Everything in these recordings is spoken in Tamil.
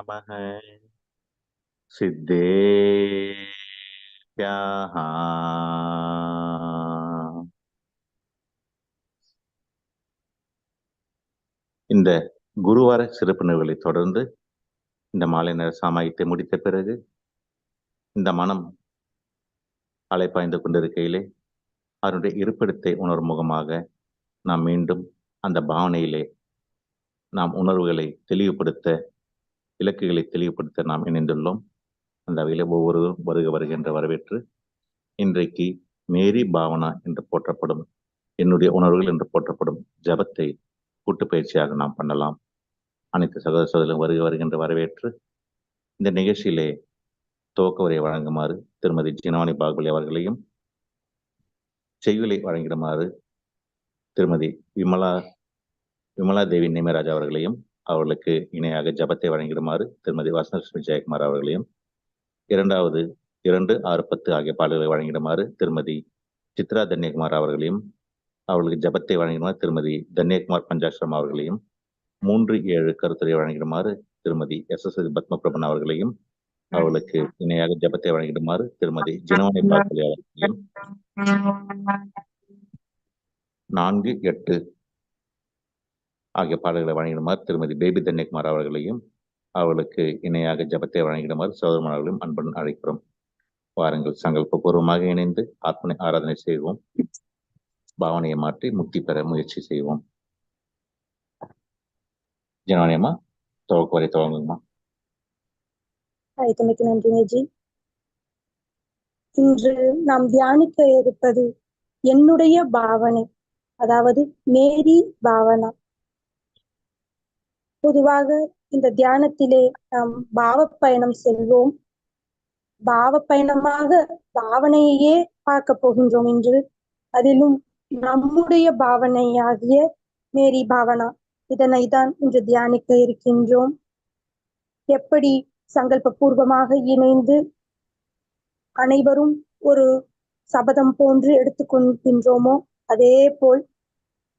நமः சித்தேभ्यः இந்த குருவார சிறப்பு நிகழ்வுகளை தொடர்ந்து இந்த மாலை நேர சாமாயத்தை முடித்த பிறகு இந்த மனம் அலைப்பாய்ந்து கொண்டிருக்கையிலே அதனுடைய இருப்பிடத்தை உணரும் முகமாக நாம் மீண்டும் அந்த பாவனையிலே நாம் உணர்வுகளை தெளிவுபடுத்த இலக்குகளை தெளிவுபடுத்த நாம் இணைந்துள்ளோம். அந்த வகையில் ஒவ்வொருவரும் வருக வருகின்ற வரவேற்று இன்றைக்கு மேரி பாவனா என்று போற்றப்படும் என்னுடைய உணர்வுகள் என்று போற்றப்படும் ஜபத்தை கூட்டு பயிற்சியாக நாம் பண்ணலாம். அனைத்து சகோதர சகோதரர்களும் வருக வருகின்ற வரவேற்று இந்த நிகழ்ச்சியிலே துவக்க உரை வழங்குமாறு திருமதி ஜினவானி பாகுபலி அவர்களையும் செய்யுளை வழங்கிடுமாறு திருமதி விமலா விமலா தேவி நேமராஜ் அவர்களையும் அவர்களுக்கு இணையாக ஜபத்தை வழங்கிடுமாறு திருமதி வசனலட்சுமி ஜெயக்குமார் அவர்களையும் இரண்டாவது இரண்டு ஆறு பத்து ஆகிய பாடல்களை வழங்கிடுமாறு திருமதி சித்ரா தன்யகுமார் அவர்களையும் அவர்களுக்கு ஜபத்தை வழங்கிடுமாறு திருமதி தன்யகுமார் பஞ்சாஸ்ரம் அவர்களையும் மூன்று ஏழு கருத்துரை வழங்கிடுமாறு திருமதி எஸ் எஸ் பத்மபிரபன் அவர்களையும் அவர்களுக்கு இணையாக ஜபத்தை வழங்கிடுமாறு திருமதி ஜினவானி பாப்பலி அவர்களையும். நான்கு எட்டு ஆகிய பாடல்களை வழங்கிடுமாறு திருமதி பேபி தன்யகுமார் அவர்களையும் அவர்களுக்கு இணையாக ஜபத்தை வழங்கிடுமாறு சோதரமானவர்களையும் அன்புடன் அழைக்கிறோம். வாருங்கள் சங்கல்பபூர்வமாக இணைந்து ஆத்மனை ஆராதனை செய்வோம். பாவனையை மாற்றி முக்தி பெற முயற்சி செய்வோம். ஜனவனியம்மா துவக்க வரை துவங்குங்கம்மா. அழைத்தமைக்கு நன்றி நேஜி இன்று நாம் தியானிக்க இருப்பது என்னுடைய பாவனை அதாவது மேரி பாவனா. பொதுவாக இந்த தியானத்திலே நாம் பாவ பயணம் செல்வோம். பாவ பயணமாக பாவனையையே பார்க்க போகின்றோம் என்று அதிலும் நம்முடைய பாவனையாகிய மேரி பாவனா இதனை தான் இன்று தியானிக்க இருக்கின்றோம். எப்படி சங்கல்ப பூர்வமாக இணைந்து அனைவரும் ஒரு சபதம் போன்று எடுத்துக்கொள்கின்றோமோ அதே போல்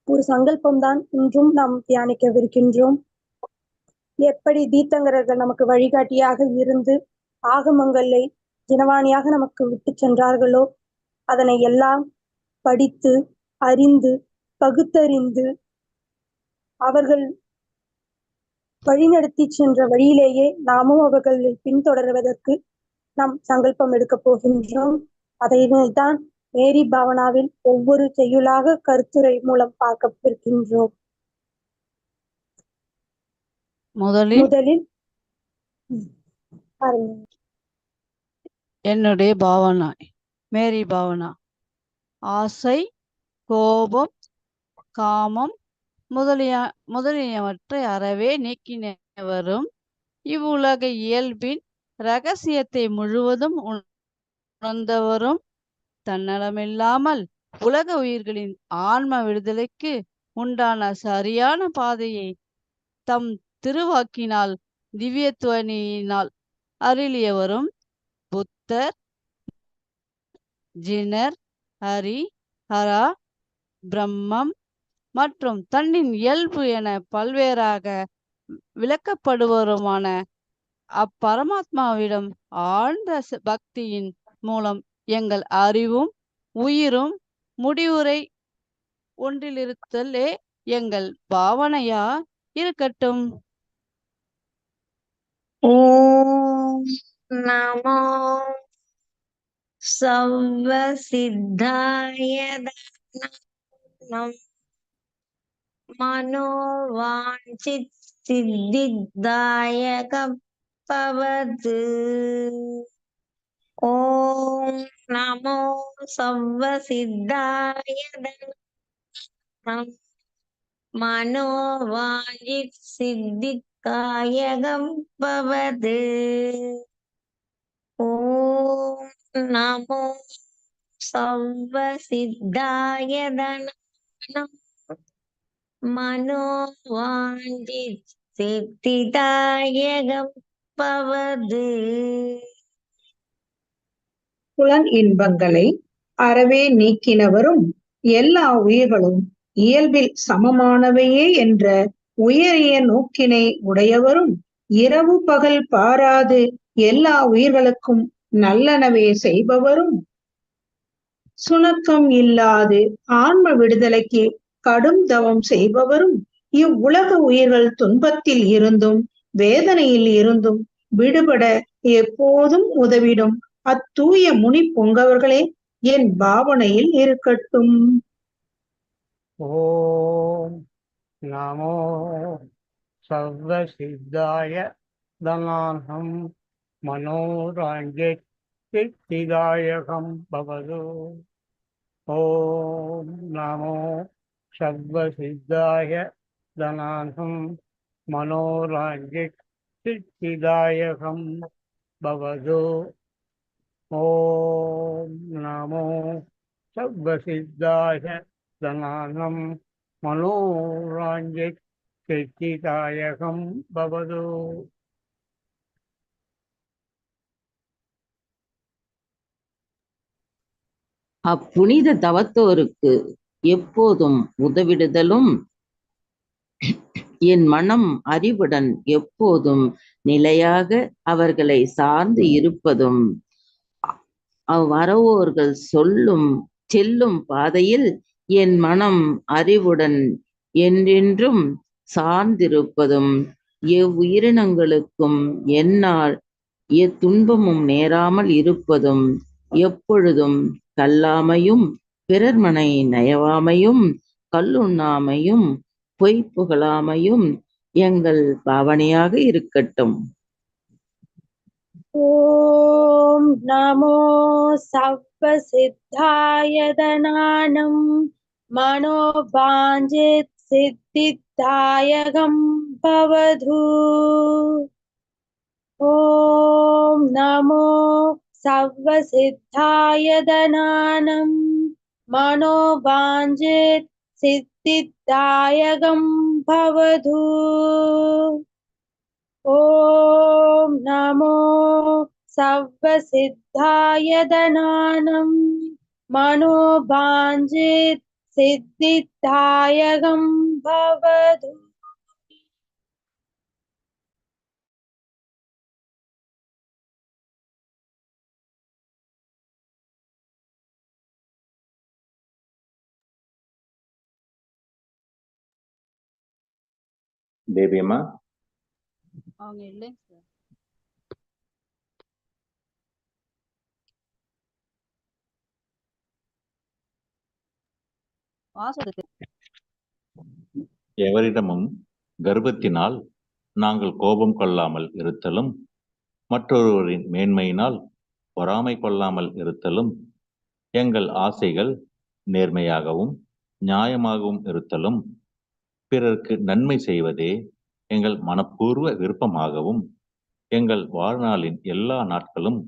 ஒரு சங்கல்பம்தான் இன்றும் நாம் தியானிக்கவிருக்கின்றோம். எப்படி தீர்த்தங்கரர்கள் நமக்கு வழிகாட்டியாக இருந்து ஆகமங்களை தினவாணியாக நமக்கு விட்டு சென்றார்களோ அதனை எல்லாம் படித்து அறிந்து பகுத்தறிந்து அவர்கள் வழிநடத்தி சென்ற வழியிலேயே நாமும் அவர்களை பின்தொடர்வதற்கு நாம் சங்கல்பம் எடுக்க போகின்றோம். அதை தான் மேரி பாவனாவில் ஒவ்வொரு செய்யுளாக கருத்துரை மூலம் பார்க்கவிருக்கின்றோம் முதலில் என்னுடைய பாவனா மேரி பாவனா. ஆசை கோபம் காமம் முதலிய முதலியவற்றை அறவே நீக்கினவரும் இவ்வுலக இயல்பின் ரகசியத்தை முழுவதும் உணர்ந்தவரும் தன்னலமில்லாமல் உலக உயிர்களின் ஆன்ம விடுதலைக்கு உண்டான சரியான பாதையை தம் திருவாக்கினால் திவ்யத்துவனியினால் அருளியவரும் புத்தர் ஜினர் ஹரி ஹரா பிரம்மம் மற்றும் தன்னின் இயல்பு என பல்வேறாக விளக்கப்படுவருமான அப்பரமாத்மாவிடம் ஆழ்ந்த பக்தியின் மூலம் எங்கள் அறிவும் உயிரும் முடிவுரை ஒன்றிலிருத்தலே எங்கள் பாவனையா இருக்கட்டும். ஓம் நமோ சவ்வசித்தாய மனோவாஞ்சித் சித்தித்தாய கப்பவது ஓம் நமோ சவ்வசித்தாய மனோவாஞ்சித் சித்தித் காயகம் பவது. ஓம் நமோ சவ்வசித்தாய தனம். மனோவாஞ்சி சித்திதாயகம் பவது. புலன் இன்பங்களை அறவே நீக்கினவரும் எல்லா உயிர்களும் இயல்பில் சமமானவையே என்ற உயரிய நோக்கினை உடையவரும் இரவு பகல் பாராது எல்லா உயிர்களுக்கும் நல்லனவே செய்பவரும். சுணக்கம் இல்லாது ஆன்ம விடுதலைக்கு கடும் தவம் செய்பவரும். இவ்வுலக உயிர்கள் துன்பத்தில் இருந்தும் வேதனையில் இருந்தும் விடுபட எப்போதும் உதவிடும். அத்தூய முனி பொங்கவர்களே என் பாவனையில் இருக்கட்டும். ஓ नमो सर्वसिद्धाय धनाहं मनोराञ्जित्तिदायकं भवतु ॐ नमो सर्वसिद्धाय धनाहं मनोराञ्जित्तिदायकं भवतु ॐ नमो सर्वसिद्धाय மனோராஞ்ச செச்சிதாயகம் பவதோ. அப்புனித தவத்தோருக்கு எப்போதும் உதவிடுதலும். என் மனம் அறிவுடன் எப்போதும் நிலையாக அவர்களை சார்ந்து இருப்பதும். அவ்வரவோர்கள் சொல்லும் செல்லும் பாதையில் என் மனம் அறிவுடன் என்றென்றும் சார்ந்திருப்பதும் எவ்வுயிரினங்களுக்கும் என்னால் எத்துன்பமும் நேராமல் இருப்பதும் எப்பொழுதும் கல்லாமையும் பிறர்மனை நயவாமையும் கல்லுண்ணாமையும் பொய் புகழாமையும் எங்கள் பாவனையாக இருக்கட்டும். ஓம் நமோ சவ்வ சித்தாயதனானம். மனோபாஞ்சித் சித்திதாயகம் பவது ஓம் நமோ சர்வசித்தாய தனானம் மனோபாஞ்சித் சித்திதாயகம் பவது ஓம் நமோ சர்வசித்தாய தனானம் மனோபாஞ்சித் सिद्धिदायकं भवतु தேவியம்மா அவங்க இல்லைங்க சார் எவரிடமும் கர்வத்தினால் நாங்கள் கோபம் கொள்ளாமல் இருத்தலும் மற்றொருவரின் மேன்மையினால் பொறாமை கொள்ளாமல் இருத்தலும் எங்கள் ஆசைகள் நேர்மையாகவும் நியாயமாகவும் இருத்தலும் பிறருக்கு நன்மை செய்வதே எங்கள் மனப்பூர்வ விருப்பமாகவும் எங்கள் வாழ்நாளின் எல்லா நாட்களும்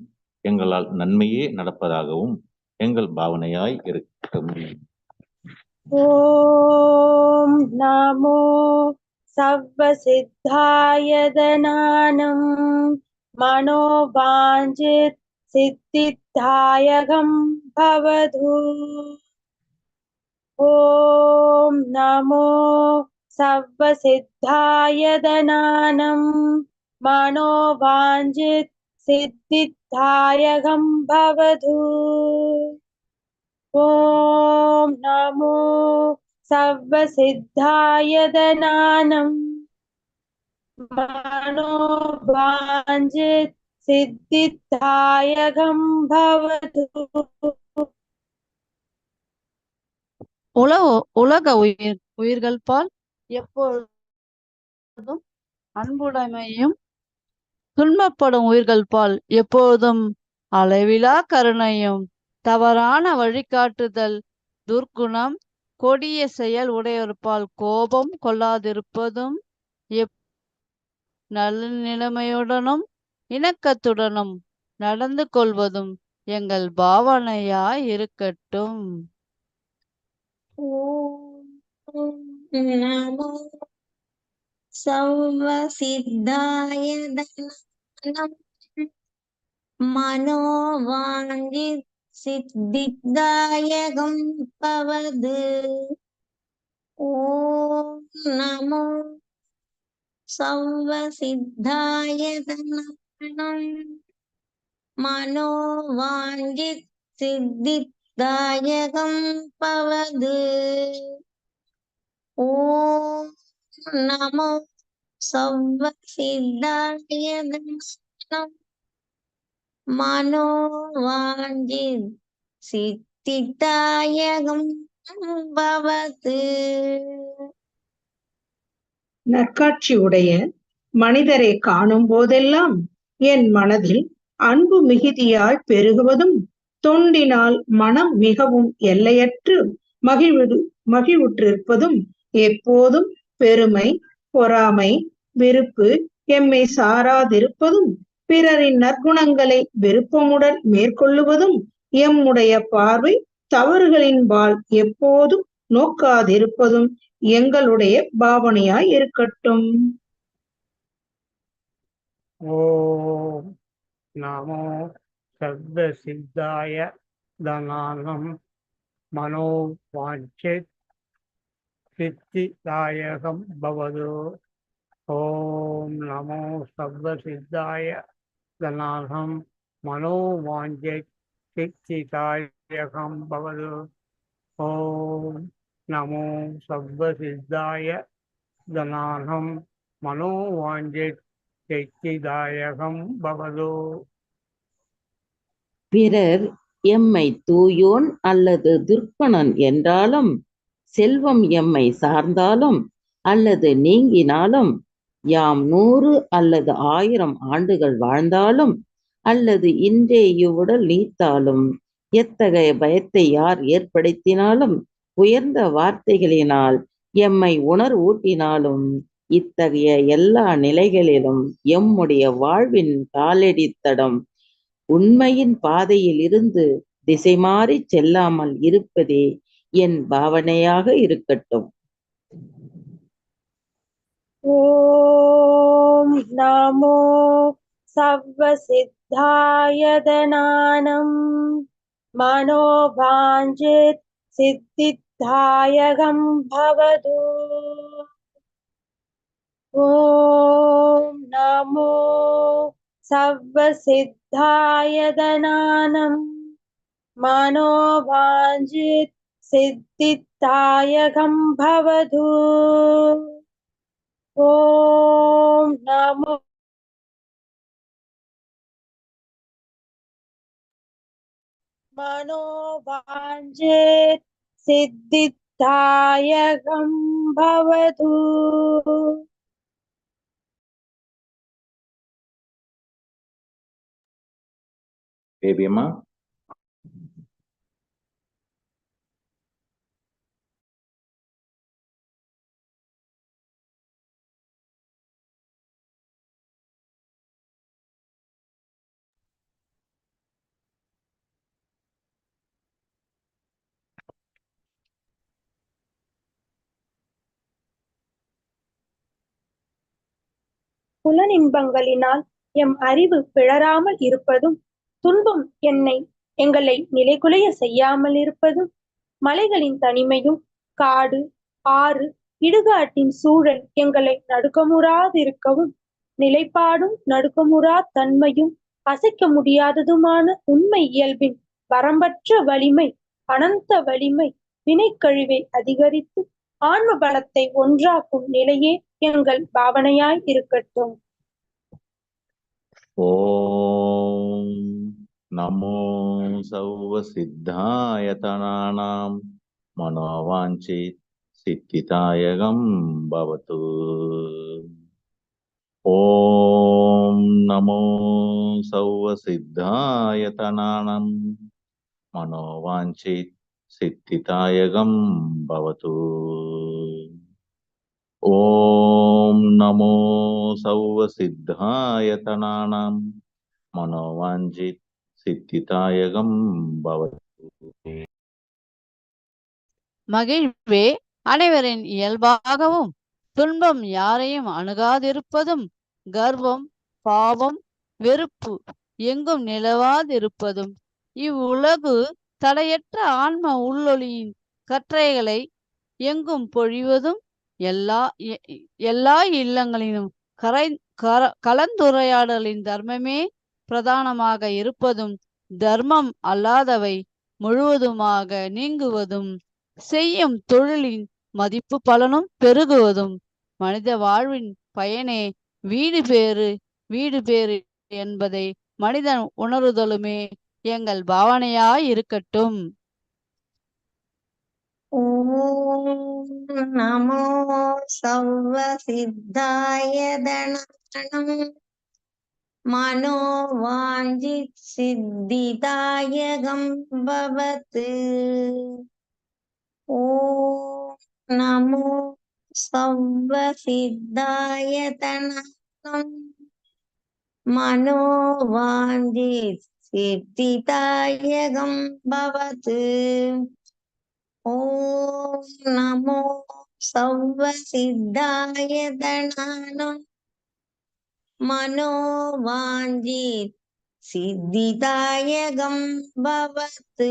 எங்களால் நன்மையே நடப்பதாகவும் எங்கள் பாவனையாய் இருக்கும் ॐ नमो सर्वसिद्धाय दनानं मनोवाञ्छित् सिद्धिदायकं भवतु। ॐ नमो सर्वसिद्धाय दनानं मनोवाञ्छित् सिद्धिदायकं भवतु ॐ नमो सर्वसिद्धाय दनानं मनोवाञ्छित् सिद्धिदायकं भवतु உலக உலக உயிர் உயிர்கள் பால் எப்பொழுதும் அன்புடைமையும் துன்பப்படும் உயிர்கள் பால் எப்போதும் அளவிலா கருணையும் தவறான வழிகாட்டுதல் துர்க்குணம் கொடிய செயல் உடையொருப்பால் கோபம் கொள்ளாதிருப்பதும் எப் நல்ல நிலைமையுடனும் இணக்கத்துடனும் நடந்து கொள்வதும் எங்கள் பாவனையாய் இருக்கட்டும் நமோ சௌவசித்தாய மனோவாஞ்சித் சித்திதாயகம் பவது. ஓம் நமோ சவ்வசித்தாய தனப்பணம் மனோவாங்கி சித்திதாயகம் பவது. ஓம் நமோ சவ்வசித்தாய தனப்பணம் மனோவாஞ்சித் சித்தித்தாயகம் பவது நற்காட்சி உடைய மனிதரை காணும் போதெல்லாம் என் மனதில் அன்பு மிகுதியாய் பெருகுவதும் தொண்டினால் மனம் மிகவும் எல்லையற்று மகிழ்வு மகிழ்வுற்றிருப்பதும் எப்போதும் பெருமை பொறாமை வெறுப்பு எம்மை சாராதிருப்பதும் பிறரின் நற்குணங்களை விருப்பமுடன் மேற்கொள்ளுவதும் எம்முடைய பார்வை தவறுகளின் தவறுகளின்பால் எப்போதும் நோக்காதிருப்பதும் எங்களுடைய பாவனையாய் இருக்கட்டும். ஓம் நமோ சப்த சித்தாய தனானம் சித்தி தாயகம் பவதோ. ஓம் நமோ சப்த சித்தாய தனாகம் மனோவாஞ்சை சித்தி தாயகம் பவது. ஓம் நமோ சர்வசித்தாய தனாகம் மனோவாஞ்சை சித்திதாயகம் பவது. பிறர் எம்மை தூயோன் அல்லது துர்ப்பணன் என்றாலும் செல்வம் எம்மை சார்ந்தாலும் அல்லது நீங்கினாலும் யாம் நூறு அல்லது ஆயிரம் ஆண்டுகள் வாழ்ந்தாலும் அல்லது இன்றே இவ்வுடல் நீத்தாலும் எத்தகைய பயத்தை யார் ஏற்படுத்தினாலும் உயர்ந்த வார்த்தைகளினால் எம்மை உணர்வூட்டினாலும் இத்தகைய எல்லா நிலைகளிலும் எம்முடைய வாழ்வின் காலடித்தடம் உண்மையின் பாதையில் இருந்து திசை மாறி செல்லாமல் இருப்பதே என் பாவனையாக இருக்கட்டும். ॐ नमो सर्वसिद्धाय दनानं मनोभाञ्जित सिद्धिदायकं भवतु। ॐ नमो सर्वसिद्धाय दनानं मनोभाञ्जित सिद्धिदायकं भवतु ఓం నమో మనోవాంఛేత్ సిద్ధిదాయకం భవతు. బేబీమా புலனின்பங்களினால் எம் அறிவு பிழறாமல் இருப்பதும் துன்பம் என்னை எங்களை நிலைகுலைய செய்யாமல் இருப்பதும் மலைகளின் தனிமையும் காடு ஆறு இடுகாட்டின் சூழல் எங்களை நடுக்கமுறாதிருக்கவும் நிலைப்பாடும் நடுக்கமுறா தன்மையும் அசைக்க முடியாததுமான உண்மை இயல்பின் வரம்பற்ற வலிமை அனந்த வலிமை வினைக்கழிவை அதிகரித்து ஆன்ம பலத்தை ஒன்றாக்கும் நிலையே வாக்கியங்கள் பாவனையாய் இருக்கட்டும். ஓம் நமோ சௌவ சித்தாயதனானாம் மனோவாஞ்சி சித்திதாயகம் பவத்து ஓம் நமோ சௌவ சித்தாயதனானம் மனோவாஞ்சி சித்திதாயகம் பவத்து ॐ नमो सर्वसिद्धायतनानां मनोवाञ्छित सिद्धिदायकं भवतु மகிழ்வே அனைவரின் இயல்பாகவும் துன்பம் யாரையும் அணுகாதிருப்பதும் கர்வம் பாவம் வெறுப்பு எங்கும் நிலவாதிருப்பதும் இவ்வுலகு தடையற்ற ஆன்ம உள்ளொளியின் கற்றைகளை எங்கும் பொழிவதும் எல்லா எ- எல்லா இல்லங்களிலும் கரை கர கலந்துரையாடலின் தர்மமே பிரதானமாக இருப்பதும் தர்மம் அல்லாதவை முழுவதுமாக நீங்குவதும் செய்யும் தொழிலின் மதிப்பு பலனும் பெருகுவதும். மனித வாழ்வின் பயனே வீடு பேறு வீடு பேறு என்பதை மனிதன் உணருதலுமே எங்கள் பாவனையாய் இருக்கட்டும். ஓம் நமோ சௌவ சித்தாய தனானம் மனோவாஞ்சி சித்திதாயகம் பவத்து ஓம் நமோ சௌவ சித்தாய தனானம் மனோவாஞ்சி சித்திதாயகம் பவத்து ஓம் நமோ சௌவ சித்தாய தனானம் மனோவாஞ்சி சித்திதாயகம் பவத்து.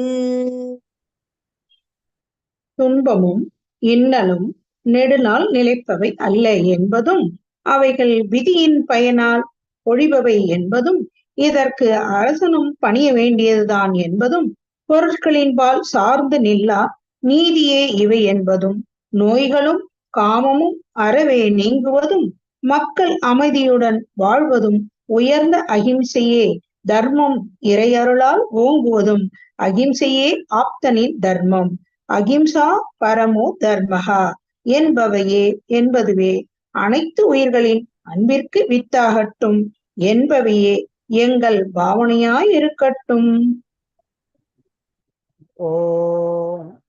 துன்பமும் இன்னலும் நெடுநாள் நிலைப்பவை அல்ல என்பதும் அவைகள் விதியின் பயனால் ஒழிபவை என்பதும் இதற்கு அரசனும் பணிய வேண்டியதுதான் என்பதும் பொருட்களின்பால் சார்ந்து நில்லா நீதியே இவை என்பதும் நோய்களும் காமமும் அறவே நீங்குவதும் மக்கள் அமைதியுடன் வாழ்வதும் உயர்ந்த அகிம்சையே தர்மம் இறையருளால் ஓங்குவதும் அகிம்சையே ஆப்தனின் தர்மம். அகிம்சா பரமோ தர்மகா என்பவையே என்பதுவே அனைத்து உயிர்களின் அன்பிற்கு வித்தாகட்டும் என்பவையே எங்கள் பாவனையாய் இருக்கட்டும்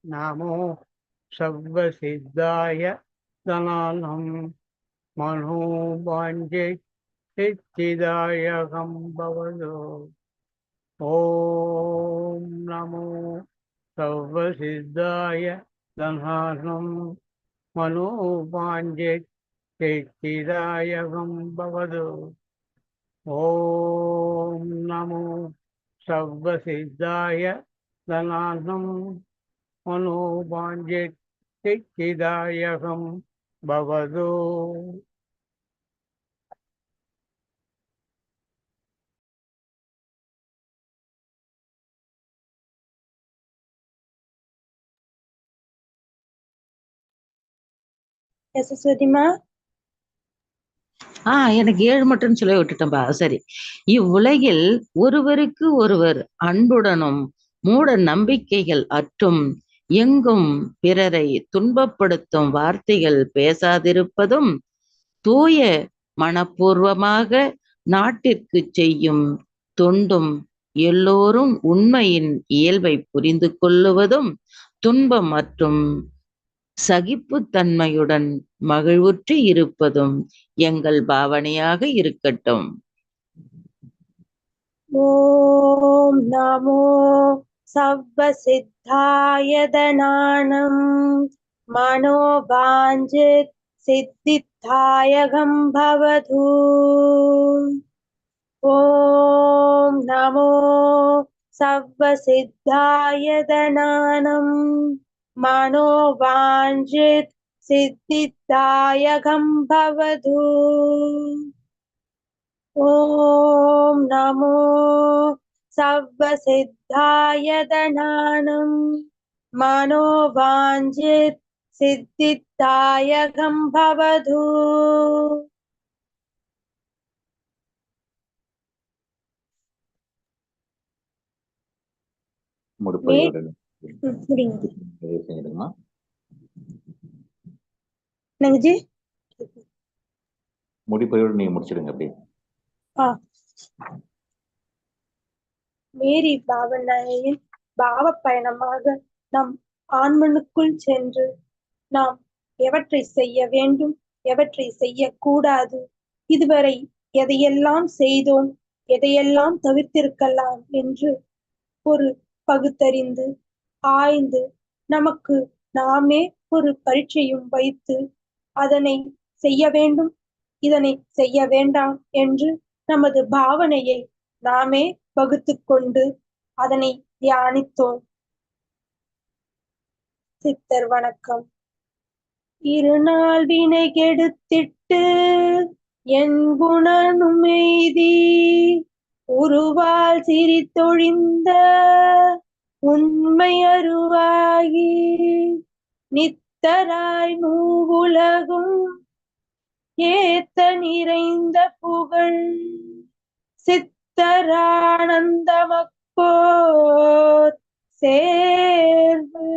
नमो सर्वसिद्धाय दनानं मनोवाञ्छे सिद्धिदायकं भवतु। नमो सर्वसिद्धाय दनानं मनोवाञ्छे सिद्धिदायकं भवतु। नमो सर्वसिद्धाय दनानं मनोवाञ्छित् सिद्धिदायकं भवतु யசஸ்வதிமா ஆஹ் எனக்கு ஏழு மட்டும் சொல்லி விட்டுட்டேன்பா சரி இவ்வுலகில் ஒருவருக்கு ஒருவர் அன்புடனும் மூட நம்பிக்கைகள் அற்றும் எங்கும் பிறரை துன்பப்படுத்தும் வார்த்தைகள் பேசாதிருப்பதும் தூய மனப்பூர்வமாக நாட்டிற்கு செய்யும் தொண்டும் எல்லோரும் உண்மையின் இயல்பை புரிந்து கொள்ளுவதும் துன்பம் மற்றும் சகிப்புத்தன்மையுடன் மகிழ்வுற்று இருப்பதும் எங்கள் பாவனையாக இருக்கட்டும். ஓம் நமோ सर्वसिद्धाय दनानं मनोवाञ्छित् सिद्धिदायकं भवतु। ॐ नमो सर्वसिद्धाय दनानं मनोवाञ्छित् सिद्धिदायकं भवतु। ॐ नमो சவ்வசித்தாய தனானம் மனோவாஞ்சித் சித்தித்தாயகம் பவது. முடிப்பதோடு நீங்க முடிச்சிடுங்க அப்படியே மேரி பாவனையின் பாவ பயணமாக நம் ஆண்மனுக்குள் சென்று நாம் எவற்றை செய்ய வேண்டும் எவற்றை செய்யக்கூடாது இதுவரை எதையெல்லாம் செய்தோம் எதையெல்லாம் தவிர்த்திருக்கலாம் என்று ஒரு பகுத்தறிந்து ஆய்ந்து நமக்கு நாமே ஒரு பரீட்சையும் வைத்து அதனை செய்ய வேண்டும் இதனை செய்ய வேண்டாம் என்று நமது பாவனையை நாமே வகுத்து கொண்டு அதனை தியானித்தோம். சித்தர் வணக்கம். இருநாள் வினை கெடுத்திட்டு என் குணனுமெய்தி உருவால் சிரித்தொழிந்த உண்மை அருவாகி நித்தராய் மூவுலகும் ஏத்த நிறைந்த புகழ். சித்தரானந்த மக்கோர் சேர்வு.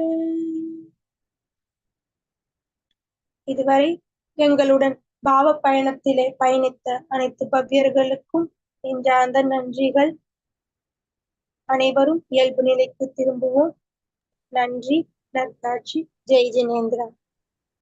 இதுவரை எங்களுடன் பாவ பயணத்திலே பயணித்த அனைத்து பவ்யர்களுக்கும் நெஞ்சார்ந்த நன்றிகள். அனைவரும் இயல்பு நிலைக்கு திரும்புவோம். நன்றி நற்காட்சி. ஜெய் ஜினேந்திரா.